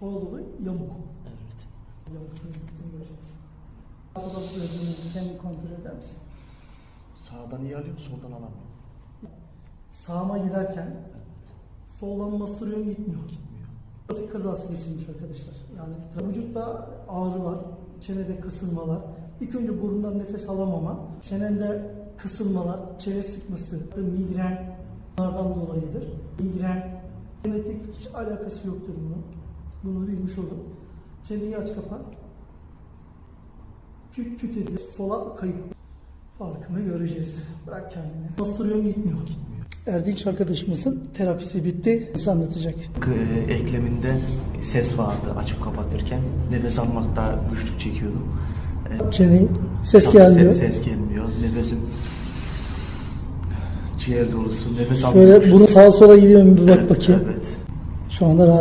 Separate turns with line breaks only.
Doğru yamuk.
Evet.
Yamuk gittiğini göreceğiz. Sola gördüğünüzü kendini kontrol eder misin?
Sağdan iyi alıyorum, soldan alamıyorum.
Sağıma giderken soldan bastırıyorum gitmiyor.
Gitmiyor.
Trafik kazası geçirmiş arkadaşlar. Yani vücutta ağrılar, çenede kısılmalar, ilk önce burundan nefes alamama, çenende kısılmalar, çene sıkması, migren bunlardan dolayıdır. Migren, genetik hiç alakası yoktur bunun. Bunu bilmiş olun. Çeneyi aç kapat. Küt küt ediyor. Sola kayıp. Farkını göreceğiz. Bırak kendini. Bastırıyorum gitmiyor.
Gitmiyor.
Erdinç arkadaşımızın terapisi bitti. Nasıl anlatacak?
K- ekleminde ses vardı açıp kapatırken. Nefes almakta güçlük çekiyordum. Ee,
Çeneyi ses
Ses-
gelmiyor.
Ses, gelmiyor. Nefesim ciğer dolusu. Nefes almıyorum.
Şöyle bunu sağa sola gidiyor mu bir bak bakayım.
Evet.
Şu anda rahat.